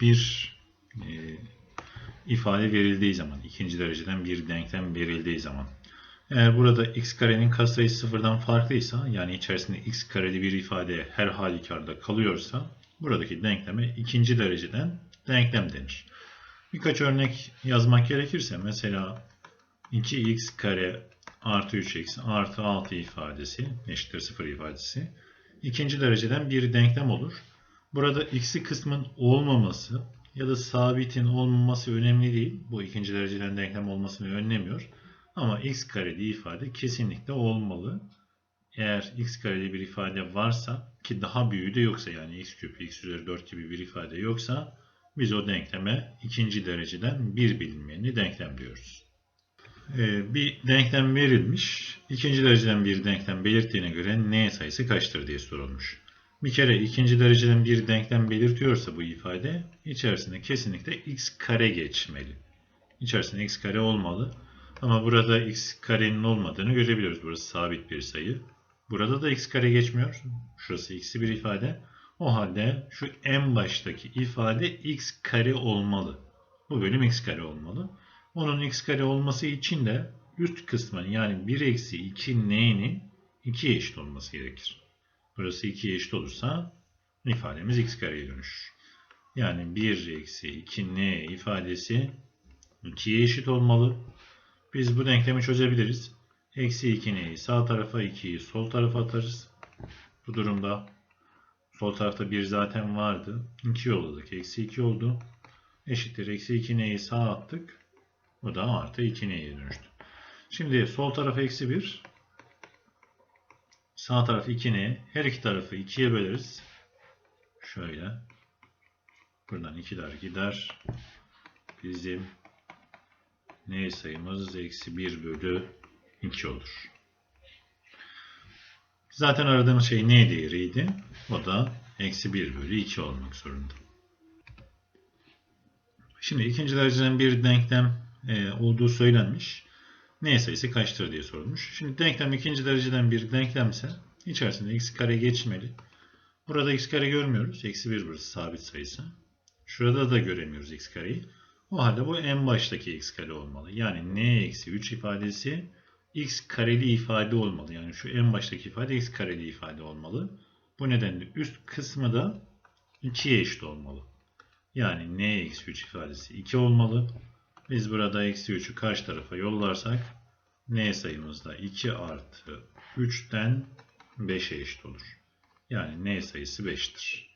bir e, ifade verildiği zaman, ikinci dereceden bir denklem verildiği zaman. Eğer burada x karenin katsayısı sıfırdan farklıysa, yani içerisinde x kareli bir ifade her halükarda kalıyorsa, buradaki denkleme ikinci dereceden denklem denir. Birkaç örnek yazmak gerekirse, mesela 2x kare artı 3x artı 6 ifadesi eşittir 0 ifadesi ikinci dereceden bir denklem olur. Burada x'i kısmın olmaması ya da sabitin olmaması önemli değil. Bu ikinci dereceden denklem olmasını önlemiyor. Ama x kareli ifade kesinlikle olmalı. Eğer x kareli bir ifade varsa ki daha büyüğü de yoksa yani x küp, x üzeri 4 gibi bir ifade yoksa biz o denkleme ikinci dereceden bir bilinmeyeni denklem diyoruz. Ee, bir denklem verilmiş. ikinci dereceden bir denklem belirttiğine göre n sayısı kaçtır diye sorulmuş. Bir kere ikinci dereceden bir denklem belirtiyorsa bu ifade içerisinde kesinlikle x kare geçmeli. İçerisinde x kare olmalı. Ama burada x karenin olmadığını görebiliyoruz. Burası sabit bir sayı. Burada da x kare geçmiyor. Şurası x'li bir ifade. O halde şu en baştaki ifade x kare olmalı. Bu bölüm x kare olmalı. Onun x kare olması için de üst kısmın yani 1 eksi 2 n'nin 2'ye eşit olması gerekir. Burası 2'ye eşit olursa ifademiz x kareye dönüşür. Yani 1 eksi 2 n ifadesi 2'ye eşit olmalı. Biz bu denklemi çözebiliriz. Eksi 2 n'yi sağ tarafa 2'yi sol tarafa atarız. Bu durumda sol tarafta 1 zaten vardı. 2 yolladık. Eksi 2 oldu. Eşittir. Eksi 2 n'yi sağa attık. Bu da artı 2 n'ye dönüştü. Şimdi sol taraf eksi 1. Sağ taraf 2 n. Her iki tarafı 2'ye böleriz. Şöyle. Buradan 2'ler gider. Bizim n sayımız eksi 1 bölü 2 olur. Zaten aradığımız şey n değeriydi. O da eksi 1 bölü 2 olmak zorunda. Şimdi ikinci dereceden bir denklem e, olduğu söylenmiş. N sayısı kaçtır diye sorulmuş. Şimdi denklem ikinci dereceden bir denklemse içerisinde x kare geçmeli. Burada x kare görmüyoruz. Eksi 1 burası sabit sayısı. Şurada da göremiyoruz x kareyi. O halde bu en baştaki x kare olmalı. Yani n eksi 3 ifadesi x kareli ifade olmalı. Yani şu en baştaki ifade x kareli ifade olmalı. Bu nedenle üst kısmı da 2'ye eşit olmalı. Yani n eksi 3 ifadesi 2 olmalı. Biz burada eksi 3'ü karşı tarafa yollarsak n sayımız da 2 artı 3'ten 5'e eşit olur. Yani n sayısı 5'tir.